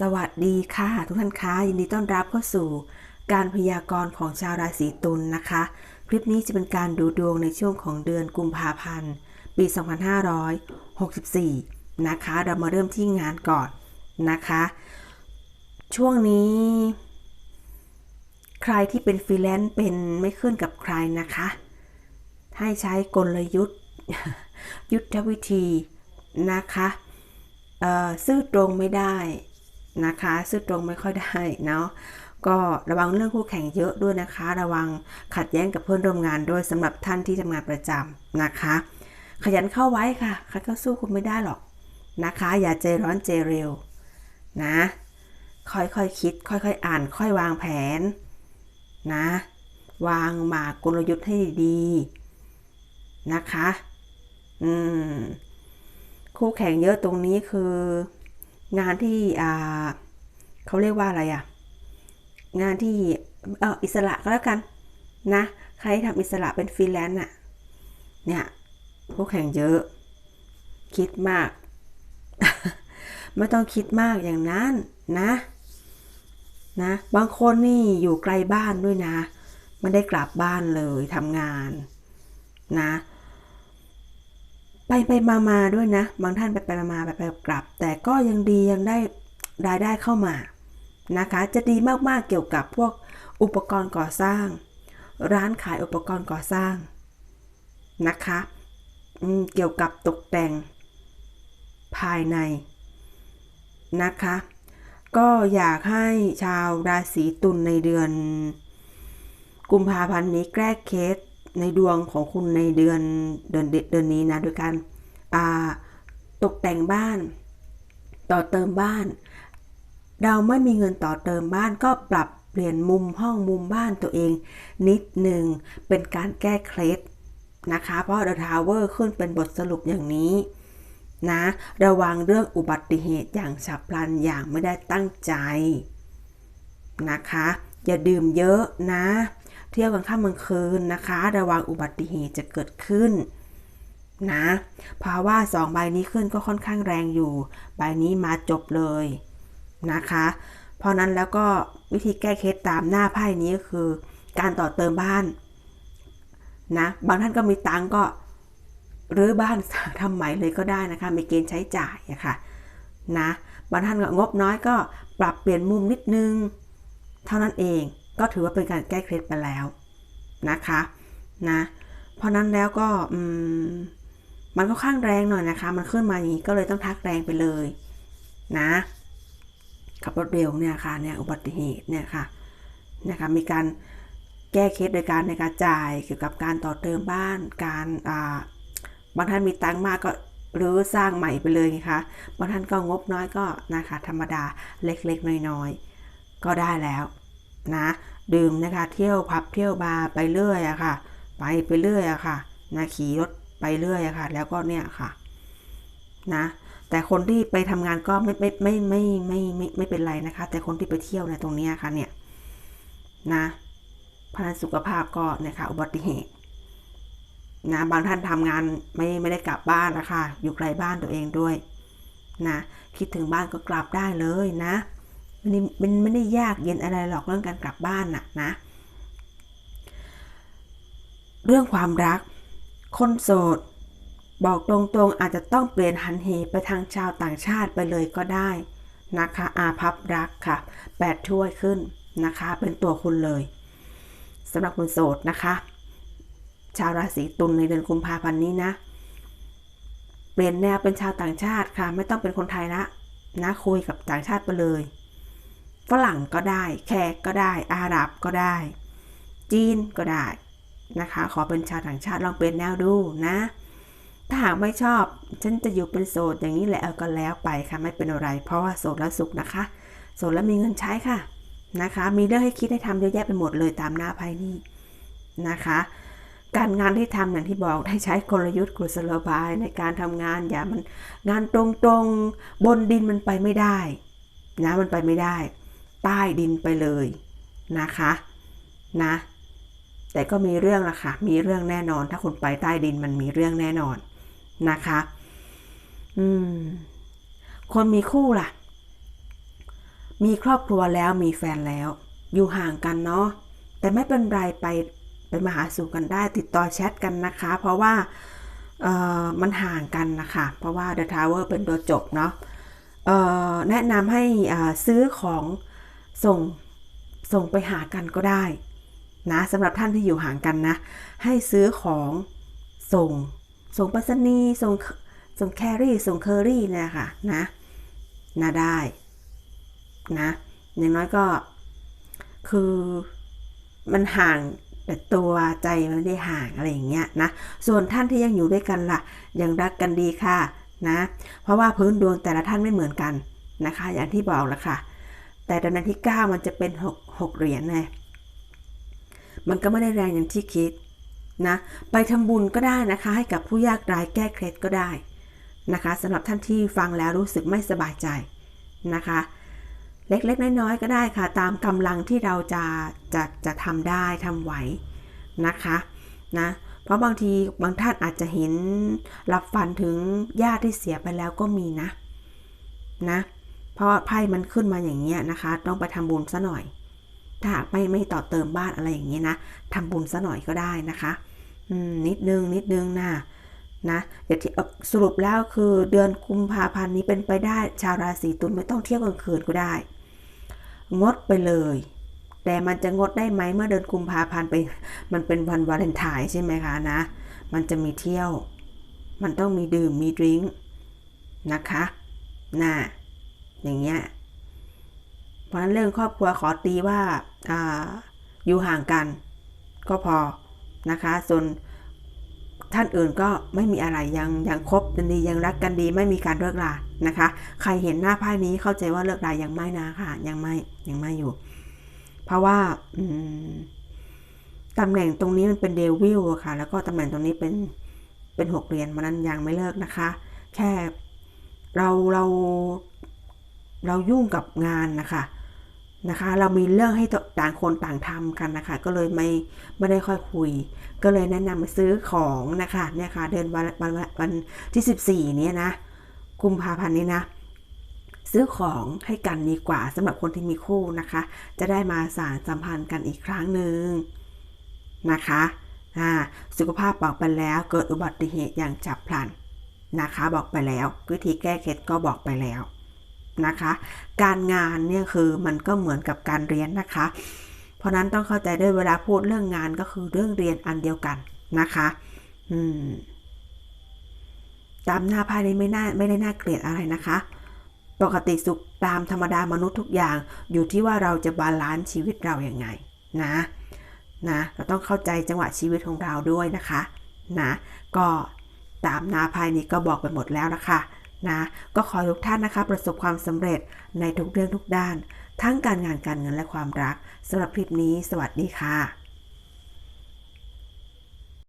สวัสดีค่ะ ทุกท่านคะยินดีต้อนรับเข้าสู่การพยากรณ์ของชาวราศีตุลนนะคะ คลิปนี้จะเป็นการดูดวงในช่วงของเดือนกุมภาพันธ์ ปี 2564 นะคะ เรามาเริ่มที่งานก่อนนะคะ ช่วงนี้ ใครที่เป็นฟรีแลนซ์เป็นไม่ขึ้นกับใครนะคะ ให้ใช้กลยุทธ์ ยุทธวิธีนะคะซื่อตรงไม่ได้ นะคะซื่อตรงไม่ค่อยได้เนาะก็ระวังเรื่องคู่แข่งเยอะด้วยนะคะ ระวังขัดแย้งกับเพื่อนร่วมงานด้วยสำหรับท่านที่ทำงานประจำนะคะ ขยันเข้าไว้ค่ะใครก็สู้คุณไม่ได้หรอกนะคะ อย่าใจร้อนใจเร็วนะ ค่อยๆคคิด ค่อยๆอ่าน ค่อยวางแผนนะ วางหมากกลยุทธ์ให้ดีนะคะ อืม คู่แข่งเยอะตรงนี้คือ งานที่เขาเรียกว่าอะไรอะงานที่เอออิสระก็แล้วกันนะ ใครทำอิสระเป็นฟรีแลนซ์อะเนี่ยคู่แข่งเยอะ คิดมาก ไม่ต้องคิดมากอย่างนั้นนะนะ บางคนนี่อยู่ไกลบ้านด้วยนะ ไม่ได้กลับบ้านเลยทำงานนะ ไปไปมามาด้วยนะ บางท่านไปไปมามาไปไปกลับ แต่ก็ยังดียังได้รายได้เข้ามานะคะ จะดีมากๆเกี่ยวกับพวกอุปกรณ์ก่อสร้าง ร้านขายอุปกรณ์ก่อสร้างนะคะเกี่ยวกับตกแต่งภายในนะคะ ก็อยากให้ชาวราศีตุลในเดือน กุมภาพันธ์นี้แก้เคส ในดวงของคุณในเดือนเดือนเดือนนี้นะโดยการตกแต่งบ้าน ต่อเติมบ้าน เราไม่มีเงินต่อเติมบ้านก็ปรับเปลี่ยนมุมห้องมุมบ้านตัวเอง นิดหนึ่งเป็นการแก้เคล็ดนะคะ เพราะ The Tower ขึ้นเป็นบทสรุปอย่างนี้นะ ระวังเรื่องอุบัติเหตุอย่างฉับพลันอย่างไม่ได้ตั้งใจนะคะ อย่าดื่มเยอะนะ เที่ยวกลางค่ำกลางคืนนะคะ ระวังอุบัติเหตุจะเกิดขึ้นนะเพราะว่าสองใบนี้ขึ้นก็ค่อนข้างแรงอยู่ ใบนี้มาจบเลยนะคะ เพราะนั้นแล้วก็วิธีแก้เคล็ดตามหน้าไพ่นี้ก็คือ การต่อเติมบ้านนะบางท่านก็มีตังก็รื้อบ้านทำใหม่เลยก็ได้นะคะ มีเกณฑ์ใช้จ่ายอะคะ่ะนะบางท่านก็งบน้อยก็ปรับเปลี่ยนมุมนิดนึง เท่านั้นเอง ก็ถือว่าเป็นการแก้เคล็ดไปแล้วนะคะนะเพราะนั้นแล้วก็มันก็ข้างแรงหน่อยนะคะ มันขึ้นมาอย่างนี้ก็เลยต้องทักแรงไปเลยนะขับรถเร็วเนี่ยค่ะเนี่ยอุบัติเหตุเนี่ยค่ะนะคะมีการแก้เคล็ดโดยการในการจ่ายเกี่ยวกับการต่อเติมบ้านการอ่าบางท่านมีตังมากก็หรือสร้างใหม่ไปเลยนะคะบางท่านก็งบน้อยก็นะคะธรรมดาเล็กๆน้อยๆก็ได้แล้ว นะดื่มนะคะเที่ยวพับเที่ยวบาร์ไปเรื่อยอะค่ะ ไปไปเรื่อยอะค่ะนะขี่รถไปเรื่อยอะค่ะ แล้วก็เนี่ยค่ะนะแต่คนที่ไปทำงานก็ไม่ไม่ไม่ไม่ไม่ไม่ไม่เป็นไรนะคะ แต่คนที่ไปเที่ยวในตรงนี้ค่ะเนี่ยนะพนันสุขภาพก็เนี่ยค่ะอุบัติเหตุนะบางท่านทำงานไม่ไม่ได้กลับบ้านนะคะ อยู่ไกลบ้านตัวเองด้วยนะคิดถึงบ้านก็กลับได้เลยนะ มันมันไม่ได้ยากเย็นอะไรหรอกเรื่องการกลับบ้านน่ะนะ เรื่องความรัก คนโสด บอกตรงๆอาจจะต้องเปลี่ยนหันเหไปทางชาวต่างชาติไปเลยก็ได้นะคะ อาพับรักค่ะแปดถ้วยขึ้นนะคะ เป็นตัวคุณเลยสำหรับคนโสดนะคะ ชาวราศีตุลในเดือนกุมภาพันธ์นี้นะ เปลี่ยนแนวเป็นชาวต่างชาติค่ะ ไม่ต้องเป็นคนไทยละนะคุยกับต่างชาติไปเลย ฝรั่งก็ได้ แขกก็ได้ อาหรับก็ได้ จีนก็ได้นะคะ ขอเป็นชาวต่างชาติลองเป็นแนวดูนะ ถ้าหากไม่ชอบ ฉันจะอยู่เป็นโสดอย่างนี้แหละก็แล้วไปค่ะไม่เป็นอะไร เพราะว่าโสดแล้วสุขนะคะ โสดแล้วมีเงินใช้ค่ะนะคะ มีเรื่องให้คิดให้ทำเยอะแยะไปหมดเลยตามหน้าไพ่นี้นะคะ การงานที่ทำอย่างที่บอกได้ใช้กลยุทธ์กุศโลบายในการทำงานอย่ามันงานตรงๆบนดินมันไปไม่ได้นะมันไปไม่ได้ ใต้ดินไปเลยนะคะนะแต่ก็มีเรื่องละค่ะมีเรื่องแน่นอน ถ้าคุณไปใต้ดินมันมีเรื่องแน่นอนนะคะอืมคนมีคู่ล่ะ มีครอบครัวแล้วมีแฟนแล้ว อยู่ห่างกันเนาะแต่ไม่เป็นไรไปไปมาหาสู่กันได้ติดต่อแชทกันนะคะ เพราะว่าเอ่อมันห่างกันนะคะ เพราะว่า The Tower เป็นตัวจบเนาะเอ่อแนะนำให้อ่าซื้อของ ส่งส่งไปหากันก็ได้นะสำหรับท่านที่อยู่ห่างกันนะ ให้ซื้อของส่ง ส่งไปรษณีย์ส่งส่งแครี่ส่งเคอรี่เนี่ยค่ะนะนะได้นะอย่างน้อยก็คือมันห่างแต่ตัวใจมันไม่ได้ห่างอะไรอย่างเงี้ยนะส่วนท่านที่ยังอยู่ด้วยกันล่ะ ยังรักกันดีค่ะนะ เพราะว่าพื้นดวงแต่ละท่านไม่เหมือนกันนะคะ อย่างที่บอกแล้วค่ะ แต่เดือนที่ 9 มันจะเป็น 6 6เหรียญไงมันก็ไม่ได้แรงอย่างที่คิดนะไปทำบุญก็ได้นะคะ ให้กับผู้ยากไร้แก้เคล็ดก็ได้นะคะสำหรับท่านที่ฟังแล้วรู้สึกไม่สบายใจนะคะ เล็กๆ น้อยๆก็ได้ค่ะ ตามกำลังที่เราจะจะจะทำได้ทำไหวนะคะนะเพราะบางทีบางท่านอาจจะเห็นรับฝันถึงญาติที่เสียไปแล้วก็มีนะนะ เพราะไพ่มันขึ้นมาอย่างเงี้ยนะคะ ต้องไปทำบุญซะหน่อย ถ้าหากไม่ไม่ต่อเติมบ้านอะไรอย่างเงี้ยนะทำบุญซะหน่อยก็ได้นะคะอืมนิดนึงนิดนึงนะนะเดี๋ยวที่สรุปแล้วคือเดือนกุมภาพันธ์นี้เป็นไปได้ชาวราศีตุลไม่ต้องเที่ยวกลางคืนก็ได้ งดไปเลย แต่มันจะงดได้ไหมเมื่อเดือนกุมภาพันธ์ไป มันเป็นวันวาเลนไทน์ใช่ไหมคะนะ มันจะมีเที่ยว มันต้องมีดื่มมีดริงก์นะคะน่ะ อย่างเงี้ย เพราะฉะนั้นเรื่องครอบครัวขอตีว่าอาอยู่ห่างกัน ก็พอนะคะ ส่วนท่านอื่นก็ไม่มีอะไรยังยังคบกันดียังรักกันดี ไม่มีการเลิกลานะคะ ใครเห็นหน้าไพ่นี้เข้าใจว่าเลิกลายังไม่นะค่ะ ยังไม่ยังไม่อยู่ เพราะว่าอืตำแหน่งตรงนี้มันเป็นเดวิลค่ะ แล้วก็ตำแหน่งตรงนี้เป็นเป็นหกเหรียญมันนั้นยังไม่เลิกนะคะ แค่เราเรา เรายุ่งกับงานนะคะนะคะ เรามีเรื่องให้ต่างคนต่างทำกันนะคะ ก็เลยไม่ไม่ได้ค่อยคุย ก็เลยแนะนำมาซื้อของนะคะเนี่ยค่ะเดือนวันวันวันที่ 14 เนี่ยนะกุมภาพันธ์นี้นะ ซื้อของให้กันดีกว่าสำหรับคนที่มีคู่นะคะ จะได้มาสานสัมพันธ์กันอีกครั้งหนึ่งนะคะอ่าสุขภาพบอกไปแล้วเกิดอุบัติเหตุอย่างฉับพลันนะคะ บอกไปแล้ววิธีแก้เคล็ดก็บอกไปแล้ว นะคะ การงานเนี่ยคือมันก็เหมือนกับการเรียนนะคะ เพราะนั้นต้องเข้าใจด้วยเวลาพูดเรื่องงานก็คือเรื่องเรียนอันเดียวกันนะคะอืมตามหน้าไพ่นี้ไม่น่าไม่ได้น่าเกลียดอะไรนะคะ ปกติสุขตามธรรมดามนุษย์ทุกอย่างอยู่ที่ว่าเราจะบาลานซ์ชีวิตเราอย่างไงนะนะเราต้องเข้าใจจังหวะชีวิตของเราด้วยนะคะนะก็ตามหน้าไพ่นี้ก็บอกไปหมดแล้วนะคะ นะก็ขอให้ทุกท่านนะคะ ประสบความสำเร็จในทุกเรื่องทุกด้าน ทั้งการงานการเงินและความรักสำหรับคลิปนี้ สวัสดีค่ะ